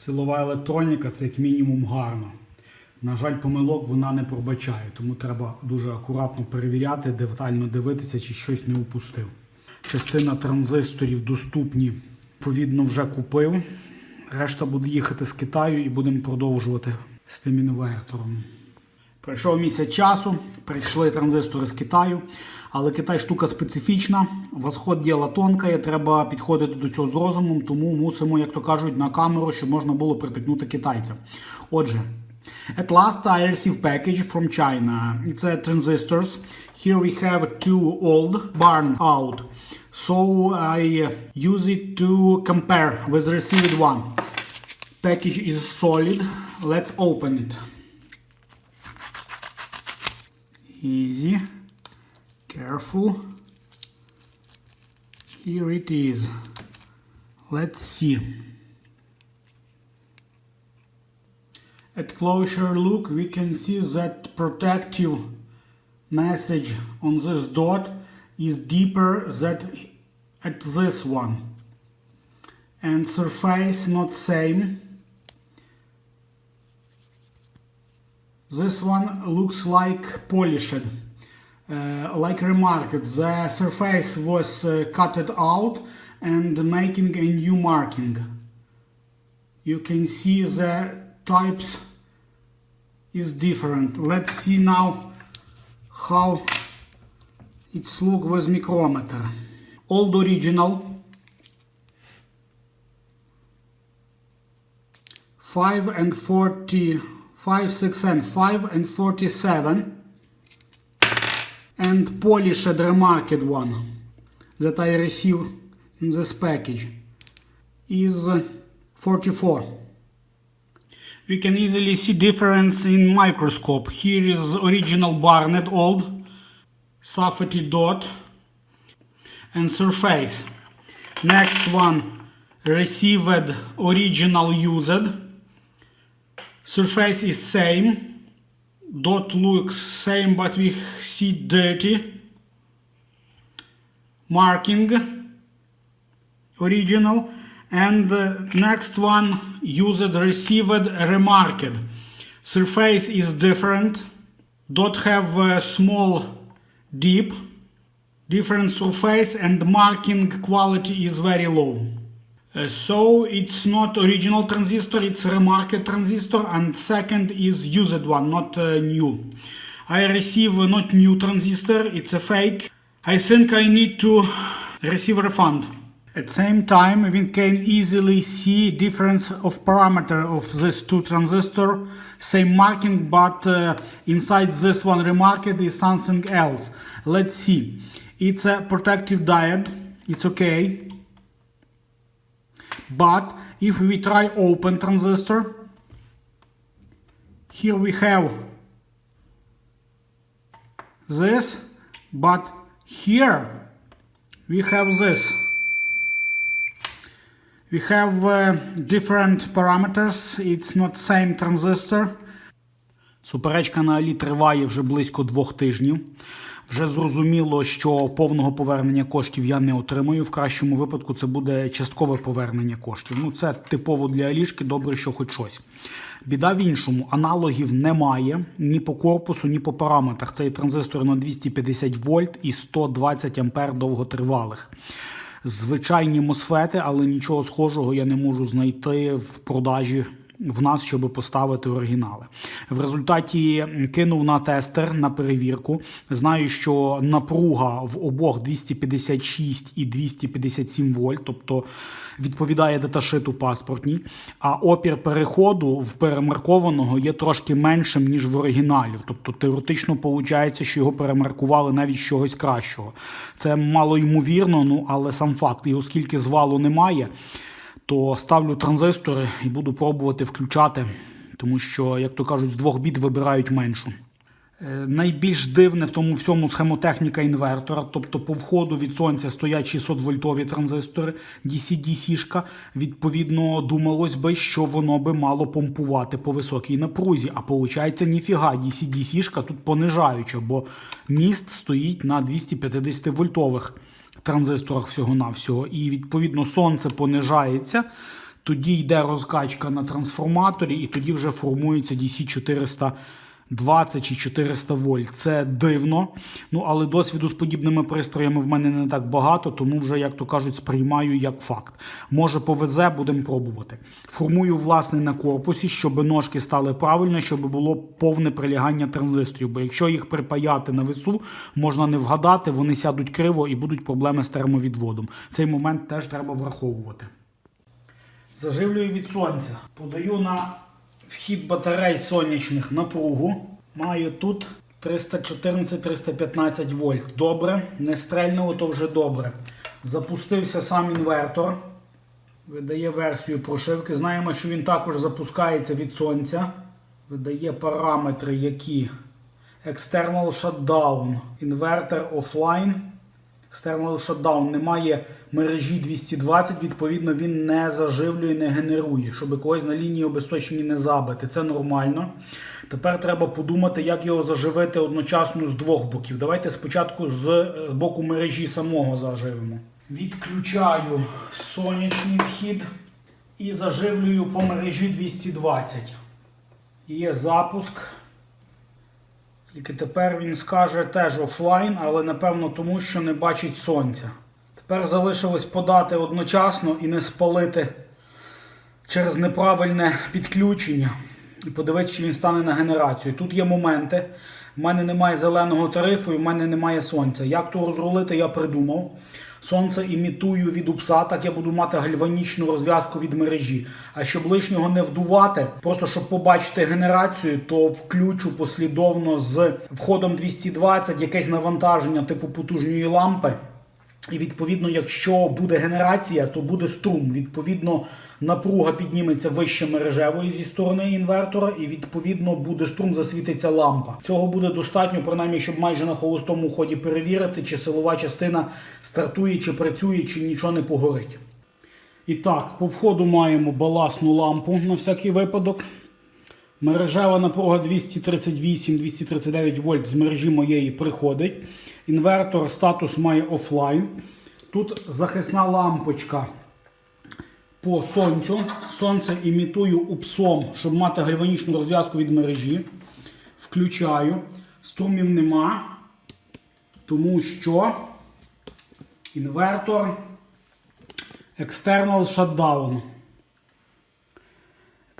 Силова електроніка це як мінімум гарно. На жаль, помилок вона не пробачає, тому треба дуже акуратно перевіряти, детально дивитися, чи щось не упустив. Частина транзисторів доступні, відповідно, вже купив. Решта буде їхати з Китаю і будемо продовжувати з тим інвертором. Пройшов місяць часу, прийшли транзистори з Китаю, але Китай штука специфічна, восход діла тонка, треба підходити до цього з розумом, тому мусимо, як то кажуть, на камеру, щоб можна було притикнути китайця. Отже, at last I received package from China. It's transistors. Here we have two old barn out. So I use it to compare with received one. Package is solid. Let's open it. Easy. Careful. Here it is. Let's see. At closer look, we can see that protective message on this dot is deeper than at this one. And surface not same. This one looks like polished, uh, like remarked. The surface was uh, cutted out and making a new marking. You can see the types is different. Let's see now how it's look with micrometer. Old original. 5 and 40 5 6 and 5 and 47 and Polish remarked one that I received in this package is uh, 44 we can easily see difference in microscope. Here is original barnet old safety dot and surface. Next one received original used surface is same dot looks same but we see dirty. Marking original. And the next one used received remarked. Surface is different dot have a small dip. Different surface and marking quality is very low. uh, so it's not original transistor, it's remarket transistor, and second is used one, not uh, new. I receive uh, not new transistor, it's a fake. I think I need to receive refund. At same time, we can easily see difference of parameter of these two transistor, same marking, but uh, inside this one remarked is something else. Let's see. It's a protective diode. It's okay. But if we try open transistor, here we have this, but here we have this. We have uh, different parameters, it's not same transistor. Суперечка на Алі триває вже близько двох тижнів. Вже зрозуміло, що повного повернення коштів я не отримую. В кращому випадку це буде часткове повернення коштів. Ну це типово для Алішки, добре, що хоч щось. Біда в іншому, аналогів немає ні по корпусу, ні по параметрах. Цей транзистор на 250 вольт і 120 ампер довготривалих. Звичайні мосфети, але нічого схожого я не можу знайти в продажі в нас, щоб поставити оригінали. В результаті кинув на тестер на перевірку. Знаю, що напруга в обох 256 і 257 вольт, тобто відповідає даташиту паспортній. А опір переходу в перемаркованого є трошки меншим, ніж в оригіналі. Тобто теоретично виходить, що його перемаркували навіть чогось кращого. Це мало ймовірно, ну але сам факт. І оскільки звалу немає то ставлю транзистори і буду пробувати включати, тому що, як то кажуть, з двох біт вибирають меншу. Е, Найбільш дивне в тому всьому схемотехніка інвертора, тобто по входу від сонця стоять 600 вольтові транзистори DC-DC-шка. Відповідно, думалось би, що воно би мало помпувати по високій напрузі. А виходить, ніфіга, DC-DC-шка тут понижаюча, бо міст стоїть на 250 вольтових транзисторах всього-навсього. І відповідно сонце понижається. Тоді йде розкачка на трансформаторі, і тоді вже формується DC 420 чи 400 вольт. Це дивно. Ну але досвіду з подібними пристроями в мене не так багато, тому вже, як то кажуть, сприймаю як факт. Може повезе, будемо пробувати. Формую власне на корпусі, щоб ножки стали правильно, щоб було повне прилягання транзисторів. Бо якщо їх припаяти на весу, можна не вгадати, вони сядуть криво і будуть проблеми з термовідводом. Цей момент теж треба враховувати. Заживлюю від сонця. Подаю на вхід батарей сонячних напругу. Маю тут 314-315 вольт. Добре. Не стрельнуло, то вже добре. Запустився сам інвертор. Видає версію прошивки. Знаємо, що він також запускається від сонця. Видає параметри, які External Shutdown, інвертор офлайн. External Shutdown немає мережі 220, відповідно, він не заживлює, не генерує, щоб когось на лінії обесточення не забити. Це нормально. Тепер треба подумати, як його заживити одночасно з двох боків. Давайте спочатку з е, боку мережі самого заживимо. Відключаю сонячний вхід і заживлюю по мережі 220. Є запуск. Тільки тепер він скаже теж офлайн, але напевно тому, що не бачить сонця. Тепер залишилось подати одночасно і не спалити через неправильне підключення. І подивитися, чи він стане на генерацію. Тут є моменти. У мене немає зеленого тарифу і в мене немає сонця. Як то розрулити, я придумав. Сонце імітую від упса, так я буду мати гальванічну розв'язку від мережі. А щоб лишнього не вдувати, просто щоб побачити генерацію, то включу послідовно з входом 220 якесь навантаження типу потужної лампи. І відповідно, якщо буде генерація, то буде струм. Відповідно, напруга підніметься вище мережевої зі сторони інвертора, і відповідно буде струм, засвітиться лампа. Цього буде достатньо, принаймні, щоб майже на холостому ході перевірити, чи силова частина стартує, чи працює, чи нічого не погорить. І так, по входу маємо баласну лампу на всякий випадок. Мережева напруга 238-239 вольт з мережі моєї приходить. Інвертор статус має офлайн. Тут захисна лампочка по сонцю. Сонце імітую упсом, щоб мати гальванічну розв'язку від мережі. Включаю. Струмів нема, тому що інвертор External Shutdown.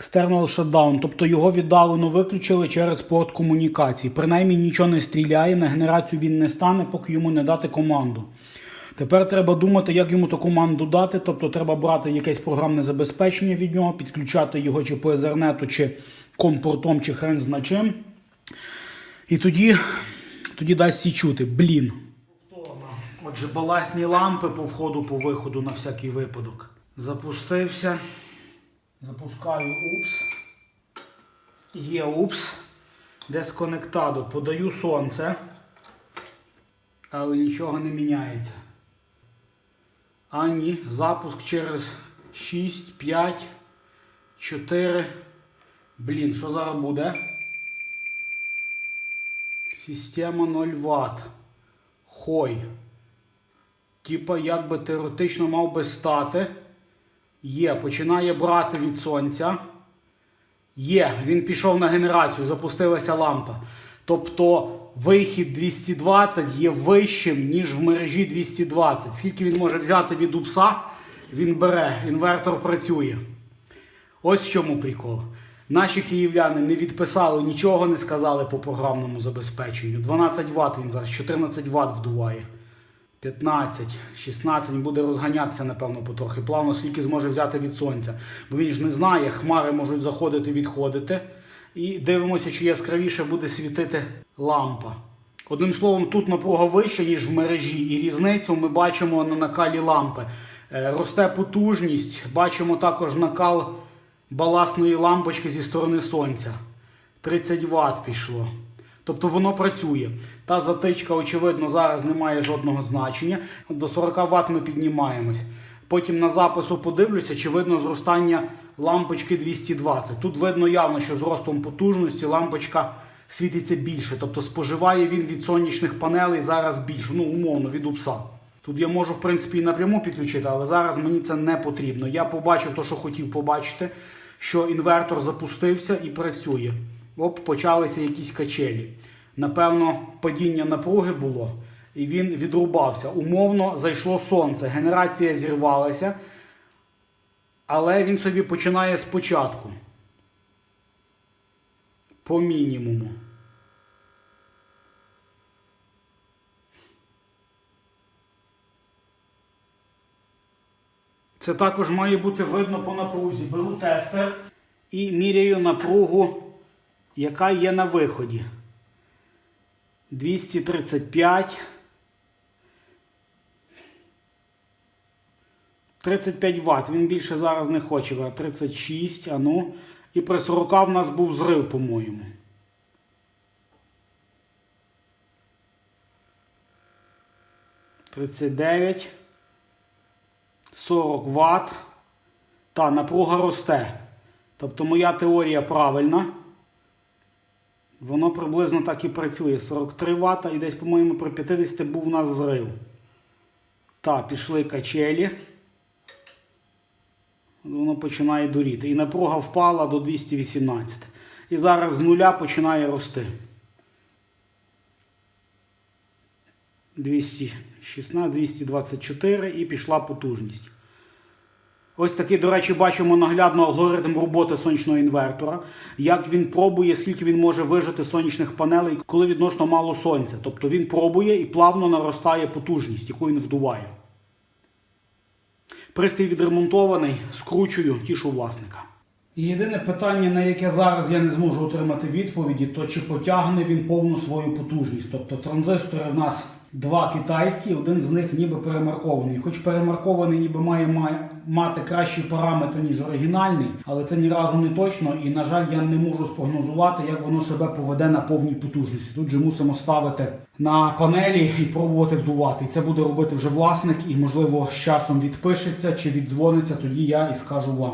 External shutdown, тобто його віддалено виключили через порт комунікації. Принаймні нічого не стріляє, на генерацію він не стане, поки йому не дати команду. Тепер треба думати, як йому ту команду дати. Тобто треба брати якесь програмне забезпечення від нього, підключати його чи по Ethernet, чи компортом, чи хрен зна чим. І тоді, тоді дасть сі чути. Блін. Отже, баласні лампи по входу, по виходу на всякий випадок. Запустився. Запускаю упс. Є упс. Десконектадо. Подаю сонце. Але нічого не міняється. А ні, запуск через 6, 5, 4. Блін, що зараз буде? Система 0 Вт. Хой. Типа, як би теоретично мав би стати. Є, починає брати від сонця. Є, він пішов на генерацію, запустилася лампа. Тобто вихід 220 є вищим, ніж в мережі 220. Скільки він може взяти від упса, він бере, інвертор працює. Ось в чому прикол. Наші київляни не відписали, нічого не сказали по програмному забезпеченню. 12 Вт він зараз, 14 Вт вдуває. 15, 16 він буде розганятися, напевно, потрохи плавно, скільки зможе взяти від сонця. Бо він ж не знає, хмари можуть заходити, відходити. І дивимося, чи яскравіше буде світити лампа. Одним словом, тут напруга вища, ніж в мережі, і різницю ми бачимо на накалі лампи. Е, Росте потужність, бачимо також накал баласної лампочки зі сторони сонця. 30 Вт пішло. Тобто воно працює. Та затичка, очевидно, зараз не має жодного значення. До 40 Вт ми піднімаємось. Потім на запису подивлюся, чи видно зростання лампочки 220. Тут видно явно, що з ростом потужності лампочка світиться більше. Тобто споживає він від сонячних панелей зараз більше, ну умовно, від упса. Тут я можу, в принципі, і напряму підключити, але зараз мені це не потрібно. Я побачив те, що хотів побачити, що інвертор запустився і працює. Оп, почалися якісь качелі. Напевно, падіння напруги було, і він відрубався. Умовно зайшло сонце, генерація зірвалася, але він собі починає спочатку. По мінімуму. Це також має бути видно по напрузі. Беру тестер і міряю напругу, яка є на виході. 235. 35 Вт. Він більше зараз не хоче. брати. 36, а ну. І при 40 в нас був зрив, по-моєму. Тридцять дев'ять. 40 Вт. Та напруга росте. Тобто моя теорія правильна. Воно приблизно так і працює. 43 Вт і десь, по-моєму, при 50 був у нас зрив. Та, пішли качелі. Воно починає дуріти. І напруга впала до 218. І зараз з нуля починає рости. 216, 224 і пішла потужність. Ось такий, до речі, бачимо наглядно алгоритм роботи сонячного інвертора, як він пробує, скільки він може вижити сонячних панелей, коли відносно мало сонця. Тобто він пробує і плавно наростає потужність, яку він вдуває. Пристрій відремонтований, скручую, тішу власника. І єдине питання, на яке зараз я не зможу отримати відповіді, то чи потягне він повну свою потужність. Тобто транзистори в нас два китайські, один з них ніби перемаркований. Хоч перемаркований ніби має, мати кращі параметри, ніж оригінальний, але це ні разу не точно. І, на жаль, я не можу спрогнозувати, як воно себе поведе на повній потужності. Тут же мусимо ставити на панелі і пробувати вдувати. І це буде робити вже власник, і можливо з часом відпишеться чи віддзвониться, тоді я і скажу вам.